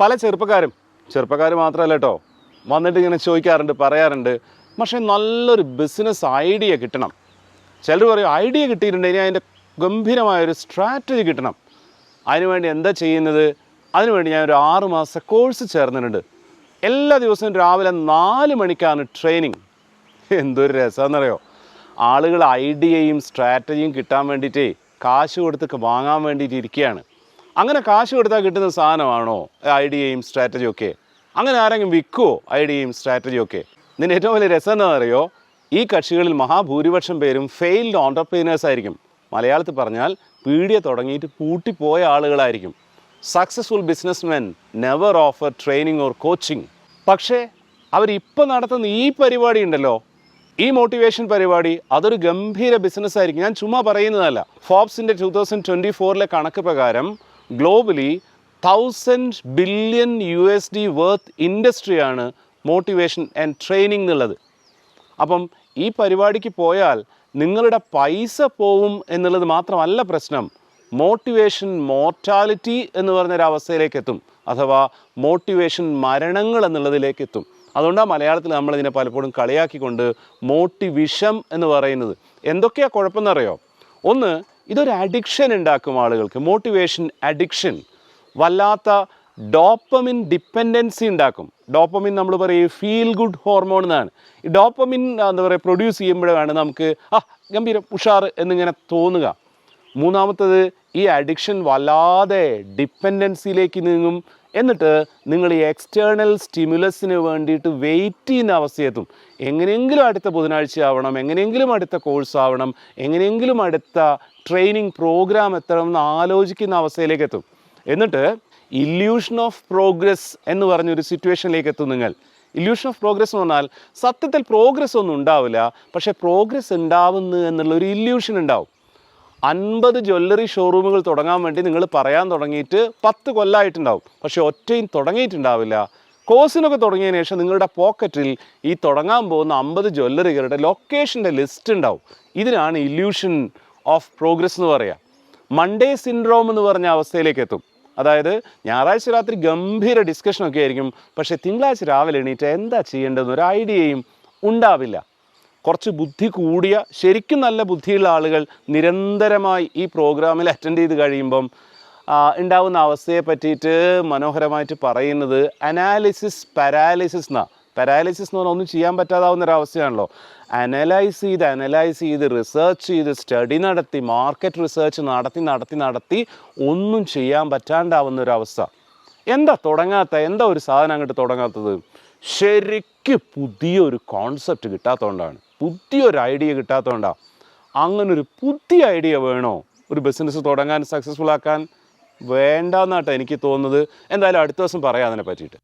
പല ചെറുപ്പക്കാരും ചെറുപ്പക്കാർ മാത്രമല്ല കേട്ടോ വന്നിട്ട് ഇങ്ങനെ ചോദിക്കാറുണ്ട് പറയാറുണ്ട്. പക്ഷേ നല്ലൊരു ബിസിനസ് ഐഡിയ കിട്ടണം. ചിലർ പറയും ഐഡിയ കിട്ടിയിട്ടുണ്ടെങ്കിൽ അതിന്റെ ഗംഭീരമായൊരു സ്ട്രാറ്റജി കിട്ടണം. അതിനുവേണ്ടി എന്താ ചെയ്യുന്നത്? അതിനുവേണ്ടി ഞാൻ ഒരു ആറ് കോഴ്സ് ചേർന്നിട്ടുണ്ട്. എല്ലാ ദിവസവും രാവിലെ നാല് മണിക്കാണ് ട്രെയിനിങ് എന്തൊരു രസമെന്നറിയോ ആളുകൾ ഐഡിയയും സ്ട്രാറ്റജിയും കിട്ടാൻ വേണ്ടിയിട്ടേ കാശ് കൊടുത്തൊക്കെ വാങ്ങാൻ വേണ്ടിയിട്ട് ഇരിക്കുകയാണ്. അങ്ങനെ കാശ് കൊടുത്താൽ കിട്ടുന്ന സാധനമാണോ? ഐഡിയയും സ്ട്രാറ്റജിയും ഒക്കെ. അങ്ങനെ ആരെങ്കിലും വിൽക്കുമോ ഐഡിയയും സ്ട്രാറ്റജിയും ഒക്കെ? ഇതിന് ഏറ്റവും വലിയ രസം എന്താണെന്നറിയോ ഈ കക്ഷികളിൽ മഹാഭൂരിപക്ഷം പേരും ഫെയിൽഡ് ഓണ്ടർപ്രീനേഴ്സ് ആയിരിക്കും. മലയാളത്തിൽ പറഞ്ഞാൽ പീഡിയ തുടങ്ങിയിട്ട് പൂട്ടിപ്പോയ ആളുകളായിരിക്കും. Successful businessmen never offer training or coaching പക്ഷേ അവരിപ്പോൾ നടത്തുന്ന ഈ പരിപാടി ഉണ്ടല്ലോ. ഈ മോട്ടിവേഷൻ പരിപാടി അതൊരു ഗംഭീര ബിസിനസ്സായിരിക്കും ഞാൻ ചുമ്മാ പറയുന്നതല്ല. ഫോബ്സിന്റെ ടു തൗസൻഡ് ട്വന്റി ഫോറിലെ കണക്ക് പ്രകാരം globally thousand billion U S D worth ഇൻഡസ്ട്രിയാണ് motivation and training എന്നുള്ളത്. അപ്പം ഈ പരിപാടിക്ക് പോയാൽ നിങ്ങളുടെ പൈസ പോവും എന്നുള്ളത് മാത്രമല്ല പ്രശ്നം. മോട്ടിവേഷൻ മോർട്ടാലിറ്റി എന്ന് പറഞ്ഞൊരവസ്ഥയിലേക്ക് എത്തും അഥവാ മോട്ടിവേഷൻ മരണങ്ങൾ എന്നുള്ളതിലേക്ക് എത്തും അതുകൊണ്ടാണ് മലയാളത്തിൽ നമ്മളിതിനെ പലപ്പോഴും കളിയാക്കിക്കൊണ്ട് മോട്ടിവിഷം എന്ന് പറയുന്നത്. എന്തൊക്കെയാണ് കുഴപ്പമെന്നറിയോ? ഒന്ന് ഇതൊരു അഡിക്ഷൻ ഉണ്ടാക്കും ആളുകൾക്ക്. മോട്ടിവേഷൻ അഡിക്ഷൻ വല്ലാത്ത ഡോപ്പമിൻ ഡിപ്പെൻഡൻസി ഉണ്ടാക്കും. ഡോപ്പമിൻ നമ്മൾ പറയും ഫീൽ ഗുഡ് ഹോർമോൺ എന്നാണ്. ഈ ഡോപ്പമിൻ എന്താ പറയുക പ്രൊഡ്യൂസ് ചെയ്യുമ്പോഴാണ് നമുക്ക് ആ ഗംഭീരം ഉഷാർ എന്നിങ്ങനെ തോന്നുക. മൂന്നാമത്തത് ഈ അഡിക്ഷൻ വല്ലാതെ ഡിപ്പെൻഡൻസിയിലേക്ക് നീങ്ങും. എന്നിട്ട് നിങ്ങൾ ഈ എക്സ്റ്റേണൽ സ്റ്റിമുലസിന് വേണ്ടിയിട്ട് വെയിറ്റ് ചെയ്യുന്ന അവസ്ഥയെത്തും. എങ്ങനെയെങ്കിലും അടുത്ത ബുധനാഴ്ച ആവണം എങ്ങനെയെങ്കിലും അടുത്ത കോഴ്സ് ആവണം എങ്ങനെയെങ്കിലും അടുത്ത ട്രെയിനിങ് പ്രോഗ്രാം എത്തണം എന്ന് ആലോചിക്കുന്ന അവസ്ഥയിലേക്ക് എത്തും. എന്നിട്ട് ഇല്യൂഷൻ ഓഫ് പ്രോഗ്രസ് എന്ന് പറഞ്ഞൊരു സിറ്റുവേഷനിലേക്ക് എത്തും നിങ്ങൾ. ഇല്യൂഷൻ ഓഫ് പ്രോഗ്രസ് എന്ന് പറഞ്ഞാൽ സത്യത്തിൽ പ്രോഗ്രസ് ഒന്നും ഉണ്ടാവില്ല പക്ഷേ പ്രോഗ്രസ് ഉണ്ടാവുന്നു എന്നുള്ള ഒരു ഇല്യൂഷൻ ഉണ്ടാവും. അൻപത് ജ്വല്ലറി ഷോറൂമുകൾ തുടങ്ങാൻ വേണ്ടി നിങ്ങൾ പറയാൻ തുടങ്ങിയിട്ട് പത്ത് കൊല്ലമായിട്ടുണ്ടാവും പക്ഷേ ഒറ്റയും തുടങ്ങിയിട്ടുണ്ടാവില്ല. കോഴ്സിനൊക്കെ തുടങ്ങിയതിന് ശേഷം നിങ്ങളുടെ പോക്കറ്റിൽ ഈ തുടങ്ങാൻ പോകുന്ന അമ്പത് ജ്വല്ലറികളുടെ ലൊക്കേഷന്റെ ലിസ്റ്റ് ഉണ്ടാവും. ഇതിനാണ് ഇല്യൂഷൻ ഓഫ് പ്രോഗ്രസ് എന്ന് പറയുക മൺഡേ സിൻഡ്രോം എന്ന് പറഞ്ഞ അവസ്ഥയിലേക്ക് എത്തും. അതായത് ഞായറാഴ്ച രാത്രി ഗംഭീര ഡിസ്കഷനൊക്കെ ആയിരിക്കും. പക്ഷേ തിങ്കളാഴ്ച രാവിലെ എണീറ്റ് എന്താ ചെയ്യേണ്ടതെന്ന് ഒരു ഐഡിയയും ഉണ്ടാവില്ല. കുറച്ച് ബുദ്ധി കൂടിയ ശരിക്കും നല്ല ബുദ്ധിയുള്ള ആളുകൾ നിരന്തരമായി ഈ പ്രോഗ്രാമിൽ അറ്റൻഡ് ചെയ്ത് കഴിയുമ്പം ഉണ്ടാവുന്ന അവസ്ഥയെ പറ്റിയിട്ട് മനോഹരമായിട്ട് പറയുന്നത് അനാലിസിസ് പാരാലിസിസ് എന്നാ പാരാലിസിസ് എന്ന് പറഞ്ഞാൽ ഒന്നും ചെയ്യാൻ പറ്റാതാവുന്ന ഒരു അവസ്ഥയാണല്ലോ. അനലൈസ് ചെയ്ത് അനലൈസ് ചെയ്ത് റിസർച്ച് ചെയ്ത് സ്റ്റഡി നടത്തി മാർക്കറ്റ് റിസർച്ച് നടത്തി നടത്തി നടത്തി ഒന്നും ചെയ്യാൻ പറ്റാണ്ടാവുന്ന ഒരു അവസ്ഥ. എന്താ തുടങ്ങാത്ത എന്താ ഒരു സാധനം അങ്ങോട്ട് തുടങ്ങാത്തത്? ശരിക്ക് പുതിയൊരു കോൺസെപ്റ്റ് കിട്ടാത്തതുകൊണ്ടാണ് പുതിയൊരു ഐഡിയ കിട്ടാത്തതുകൊണ്ടാണ് അങ്ങനൊരു പുതിയ ഐഡിയ വേണോ? ഒരു ബിസിനസ് തുടങ്ങാൻ സക്സസ്ഫുൾ ആക്കാൻ? വേണ്ടെന്നാട്ടോ എനിക്ക് തോന്നുന്നത്. എന്തായാലും അടുത്ത ദിവസം പറയാം അതിനെ പറ്റിയിട്ട്